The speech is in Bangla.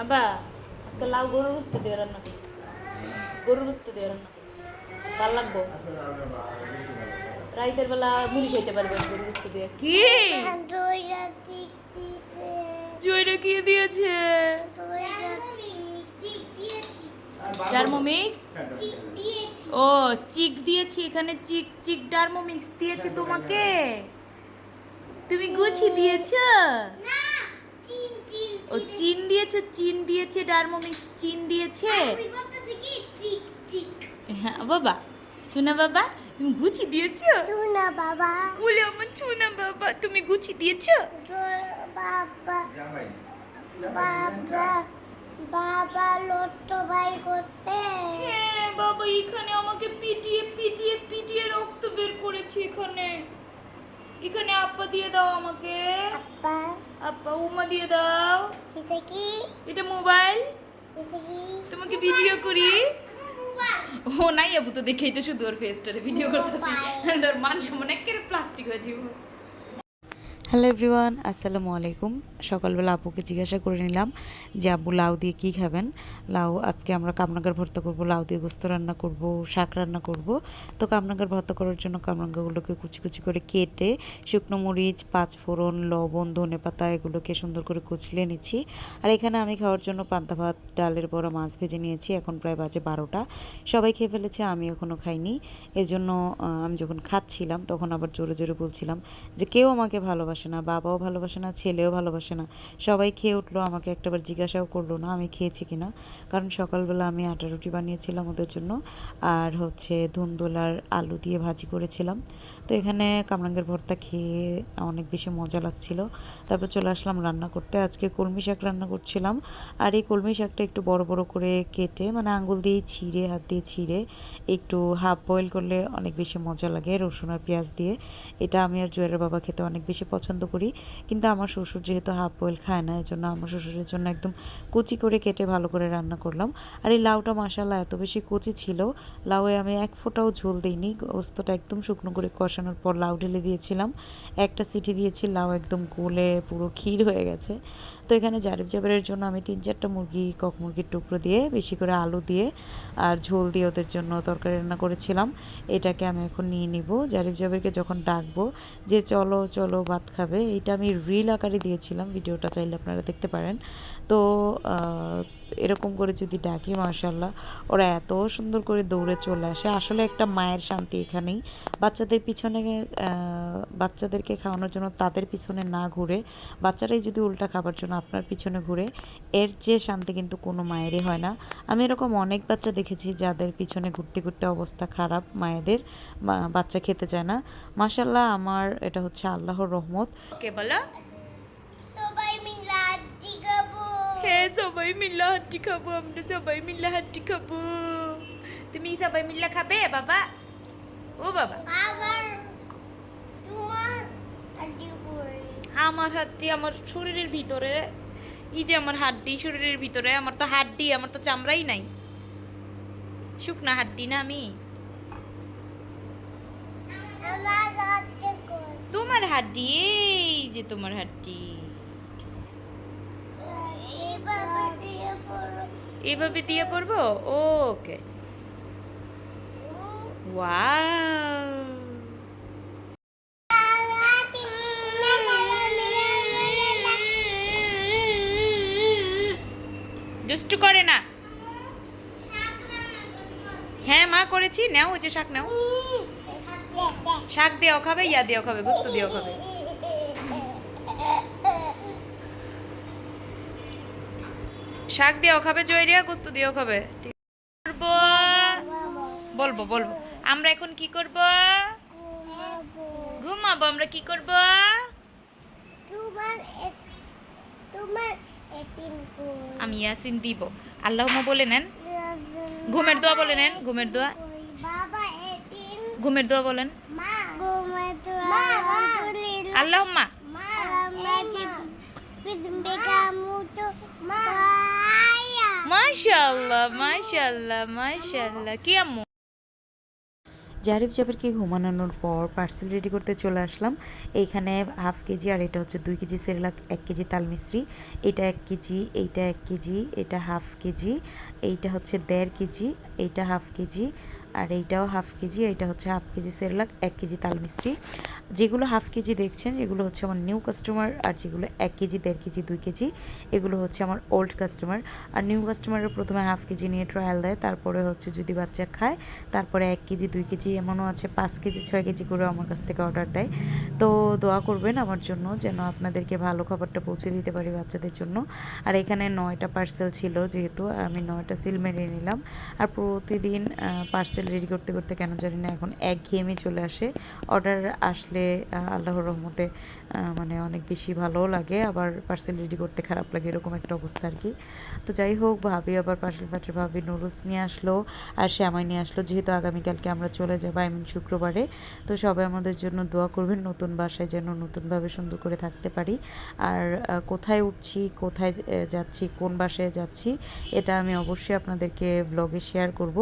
আব্বা আজকে লাউ গরুর গুস্ত দিয়ে রান্না গরুর গুস্ত দিয়ে রান্না ভালো লাগবো? রাইতের বেলা মুড়ি খেতে পারবেন গরুর গুস্ত দিয়ে। কি? জয়টা কি দিয়েছে? ডার্মোমিক্স ও চিক দিয়েছি এখানে চিক চিক ডার্মোমিক্স দিয়েছে তোমাকে। তুমি গুছি দিয়েছ? না। ও চিন দিয়েছে চিন দিয়েছে ডার্মোমিক্স চিন দিয়েছে। হ্যাঁ বাবা শোনা বাবা তুমি গুছি দিয়েছ? টুনা বাবা। বলে আমার শোনা বাবা তুমি গুছি দিয়েছ? বাবা। বাবা বাবা লট্ট বাই করতে হ্যাঁ বাবা এখানে আমাকে পিটিয়ে পিটিয়ে পিটিয়ে রক্ত বের করেছে এখানে। এখানে আপ্পা দিয়ে দাও আমাকে। আপা আপ্পা উমা দিয়ে দাও এটা কি এটা মোবাইল এটা কি তোমাকে ভিডিও করি ও নাই আবু তো দেখেই তো শুধু ওর ফেসটারে ভিডিও করতেছি তোর মান সমান একের প্লাস্টিক হয়েছে ও। হ্যালো এভরিওয়ান আসসালামু আলাইকুম। সকালবেলা আপুকে জিজ্ঞাসা করে নিলাম যে আব্বু লাউ দিয়ে কী খাবেন? লাউ, আজকে আমরা কামরাঙ্গার ভর্তা করব, লাউ দিয়ে গোস্ত রান্না করব, শাক রান্না করব। তো কামরাঙ্গার ভর্তা করার জন্য কামরাঙ্গাগুলোকে কুচি কুচি করে কেটে শুকনো মরিচ পাঁচ ফোড়ন লবণ, ধনে পাতা এগুলোকে সুন্দর করে কুচলে নিচ্ছি। আর এখানে আমি খাওয়ার জন্য পান্তা ভাত, ডালের বড়া, মাছ ভেজে নিয়েছি। এখন প্রায় বাজে বারোটা। সবাই খেয়ে ফেলেছে, আমি এখনও খাইনি। এজন্য আমি যখন খাচ্ছিলাম তখন আবার জোরে জোরে বলছিলাম যে, কেউ আমাকে ভালোবাসে না, বাবাও ভালোবাসে না, ছেলেও ভালোবাসে না। সবাই খেয়ে উঠল, আমাকে একটাবার জিজ্ঞাসাও করল না, আমি খেয়েছি কিনা। কারণ সকালবেলা আমি আটা রুটি বানিয়েছিলাম ওদের জন্য, আর হচ্ছে ধুন্দুলার আলু দিয়ে ভাজি করেছিলাম। তো এখানে কামরাঙ্গের ভর্তা খেয়ে অনেক বেশি মজা লাগছিল। তারপর চলে আসলাম রান্না করতে। আজকে কলমি শাক রান্না করছিলাম, আর এই কলমি শাকটা একটু বড় বড় করে কেটে মানে আঙুল দিয়ে ছিঁড়ে, হাত দিয়ে ছিঁড়ে, একটু হাফ বয়েল করলে অনেক বেশি মজা লাগে রসুন আর পেঁয়াজ দিয়ে। এটা আমি আর জয়ের বাবা খেতে অনেক বেশি পছন্দ করি। কিন্তু আমার শ্বশুর যেহেতু হাফ বয়েল খায় না, এজন্য আমার শ্বশুরের জন্য একদম কুচি করে কেটে ভালো করে রান্না করলাম। আর এই লাউটা মাসাল্লাহ এত বেশি কুচি ছিল, লাউয়ে আমি এক ফোঁটাও ঝোল দিইনি। গোস্তটা একদম শুকনো করে কষানোর পর লাউ ঢেলে দিয়েছিলাম। একটা সিটি দিয়েছি, লাউ একদম গলে পুরো ক্ষীর হয়ে গেছে। তো এখানে জারিফ জাবেরের জন্য আমি তিন চারটা মুরগি, কক মুরগির টুকরো দিয়ে, বেশি করে আলু দিয়ে আর ঝোল দিয়ে ওদের জন্য তরকারি রান্না করেছিলাম। এটাকে আমি এখন নিয়ে নিব। জারিফ জাবেরকে যখন ডাকবো যে, চলো চলো, ভাত খাবে এটা আমি রিল আকারে দিয়েছিলাম ভিডিওটা চাইলে আপনারা দেখতে পারেন। তো এরকম করে যদি ডাকি মার্শাল্লাহ ওরা এত সুন্দর করে দৌড়ে চলে আসে। আসলে একটা মায়ের শান্তি এখানেই। বাচ্চাদের পিছনে বাচ্চাদেরকে খাওয়ানোর জন্য তাদের পিছনে না ঘুরে, বাচ্চারাই যদি উল্টা খাবার জন্য আপনার পিছনে ঘুরে, এর যে শান্তি কিন্তু কোনো মায়েরই হয় না। আমি এরকম অনেক বাচ্চা দেখেছি যাদের পিছনে ঘুরতে ঘুরতে অবস্থা খারাপ, মায়েদের বাচ্চা খেতে চায় না। মাশাল্লাহ আমার এটা হচ্ছে আল্লাহর রহমত। কে বলো। সবাই মিল্লা হাড্ডি খাব আমরা সবাই মিল্লা হাড্ডি খাব তুমি সবাই মিল্লা খাবে বাবা ও বাবা আমার হাড্ডি আমার শরীরের ভিতরে এই যে আমার হাড্ডি শরীরের ভিতরে আমার তো হাড্ডি আমার তো চামড়াই নাই শুকনা হাড্ডি না আমি তোমার হাড্ডি এই যে তোমার হাড্ডি এভাবে দিয়ে পড়ব? ওকে। ওয়াও। দুষ্টু করে না। হ্যাঁ মা করেছি। নাও ওই যে শাক নাও। শাক দিয়েও খাবে, ইয়া দিয়েও খাবে, গুস্ত দিয়েও খাবে। শাক দিয়েও খাবে জয়রিয়া গুস্ত দিয়েও খাবে। ঠিক। করব? বলব বলব। আমরা এখন কি করব? ঘুমাবো। আমরা কি করব? আমি ইয়াসিন দিব। আল্লাহমা বলে নেন। ঘুমের দোয়া বলে নেন ঘুমের দোয়া। ঘুমের দোয়া বলেন। মা ঘুমের দোয়া আলহামদুলিল্লাহ আল্লাহম্মা মা আমরা যে পৃথিবী কামুতো মায়া মাশাআল্লাহ মাশাল্লাহ মাশাল্লাহ কি আম্মু? জারিফ জাবেরকে ঘুমানোর পর পার্সেল রেডি করতে চলে আসলাম। এইখানে হাফ কেজি আর এটা হচ্ছে দুই কেজি সেরেলাক এক কেজি তাল মিশ্রি। এটা এক কেজি, এইটা এক কেজি, এটা হাফ কেজি, এইটা হচ্ছে দেড় কেজি, এইটা হাফ কেজি। আর এইটাও হাফ কেজি এইটা হচ্ছে হাফ কেজি সেরলাক, এক কেজি তাল মিশ্রি যেগুলো হাফ কেজি দেখছেন, এগুলো হচ্ছে আমার নিউ কাস্টমার, আর যেগুলো এক কেজি, দেড় কেজি, দুই কেজি, এগুলো হচ্ছে আমার ওল্ড কাস্টমার। আর নিউ কাস্টমারের প্রথমে হাফ কেজি নিয়ে ট্রায়াল দেয়, তারপরে হচ্ছে যদি বাচ্চা খায়, তারপরে এক কেজি, দুই কেজি, এমনও আছে, পাঁচ কেজি, ছয় কেজি করে আমার কাছ থেকে অর্ডার দেয়। তো দোয়া করবেন আমার জন্য যেন আপনাদেরকে ভালো খাবারটা পৌঁছে দিতে পারি বাচ্চাদের জন্য। আর এখানে নয়টা পার্সেল ছিল যেহেতু আমি নয়টা সিল মেরে নিলাম। আর প্রতিদিন পার্সেল রেডি করতে করতে কেন জানি না, এখন এক ঘেয়েমে চলে আসে। অর্ডার আসলে আল্লাহর রহমতে মানে অনেক বেশি ভালোও লাগে, আবার পার্সেল রেডি করতে খারাপ লাগে, এরকম একটা অবস্থা আর কি। তো যাই হোক, ভাবি আবার পার্সেল পাঠে ভাবি নুডলস নিয়ে আসলো আর শ্যামাই নিয়ে আসলো। যেহেতু আগামীকালকে আমরা চলে যাব আই মিন শুক্রবারে, তো সবাই আমাদের জন্য দোয়া করবেন, নতুন বাসায় যেন নতুনভাবে সুন্দর করে থাকতে পারি। আর কোথায় উঠছি, কোথায় যাচ্ছি, কোন বাসায় যাচ্ছি, এটা আমি অবশ্যই আপনাদেরকে ব্লগে শেয়ার করব।